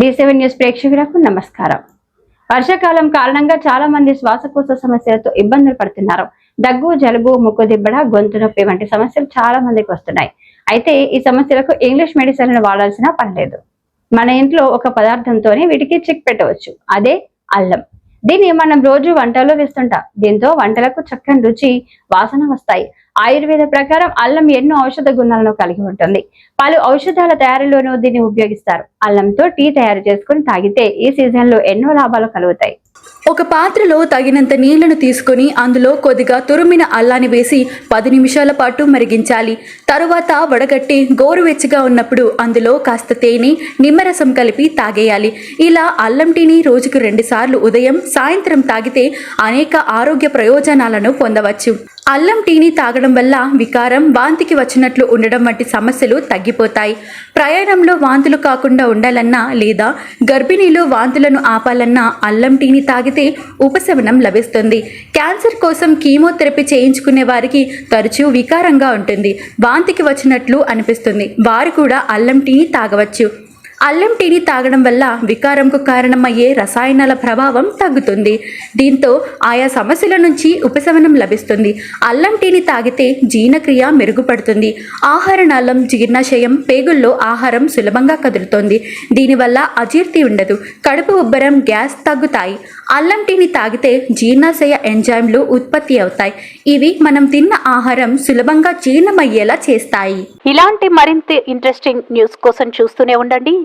D seven news ప్రేక్షకులకు నమస్కారం. వర్షాకాలం కారణంగా చాలా మంది శ్వాసకోశ సమస్యలతో ఇబ్బందులు పడుతున్నారు. దగ్గు జలుబు ముక్కు దిబ్బడ గొంతు నొప్పి వంటి సమస్యలు చాలా మందికి వస్తున్నాయి. అయితే ఈ సమస్యలకు ఇంగ్లీష్ మెడిసిన్ వాడాల్సిన పనిలేదు మన ఇంట్లో ఒక పదార్థంతోనే వీటికి చిక్ పెట్టవచ్చు. అదే అల్లం. దీన్ని మనం రోజు వంటలో వేస్తుంటాం. దీంతో వంటలకు చక్కని రుచి వాసన వస్తాయి. ఆయుర్వేద ప్రకారం అల్లం ఎన్నో ఔషధ గుణాలను కలిగి ఉంటుంది. పలు ఔషధాల తయారీలోనూ దీన్ని ఉపయోగిస్తారు. అల్లంతో టీ తయారు చేసుకుని తాగితే ఈ సీజన్లో ఎన్నో లాభాలు కలుగుతాయి. ఒక పాత్రలో తగినంత నీళ్ళను తీసుకొని అందులో కొద్దిగా తురిమిన అల్లాన్ని వేసి పది నిమిషాల పాటు మరిగించాలి. తరువాత వడగట్టి గోరువెచ్చగా ఉన్నప్పుడు అందులో కాస్త తేనె నిమ్మరసం కలిపి తాగేయాలి. ఇలా అల్లం టీని రోజుకు రెండుసార్లు ఉదయం సాయంత్రం తాగితే అనేక ఆరోగ్య ప్రయోజనాలను పొందవచ్చు. అల్లం టీని తాగడం వల్ల వికారం వాంతికి వచ్చినట్లు ఉండడం వంటి సమస్యలు తగ్గిపోతాయి. ప్రయాణంలో వాంతులు కాకుండా ఉండాలన్నా లేదా గర్భిణీలు వాంతులను ఆపాలన్నా అల్లం టీని తాగితే ఉపశమనం లభిస్తుంది. క్యాన్సర్ కోసం కీమోథెరపీ చేయించుకునే వారికి తరచూ వికారంగా ఉంటుంది. వాంతికి వచ్చినట్లు అనిపిస్తుంది. వారు కూడా అల్లం టీని తాగవచ్చు. అల్లం టీని తాగడం వల్ల వికారంకు కారణమయ్యే రసాయనాల ప్రభావం తగ్గుతుంది. దీంతో ఆయా సమస్యల నుంచి ఉపశమనం లభిస్తుంది. అల్లం టీని తాగితే జీర్ణక్రియ మెరుగుపడుతుంది. ఆహార నాళం జీర్ణాశయం పేగుల్లో ఆహారం సులభంగా కదులుతుంది. దీనివల్ల అజీర్తి ఉండదు. కడుపు ఉబ్బరం గ్యాస్ తగ్గుతాయి. అల్లం టీని తాగితే జీర్ణాశయ ఎంజైమ్లు ఉత్పత్తి అవుతాయి. ఇవి మనం తిన్న ఆహారం సులభంగా జీర్ణమయ్యేలా చేస్తాయి. ఇలాంటి మరింత ఇంట్రెస్టింగ్ న్యూస్ కోసం చూస్తూనే ఉండండి.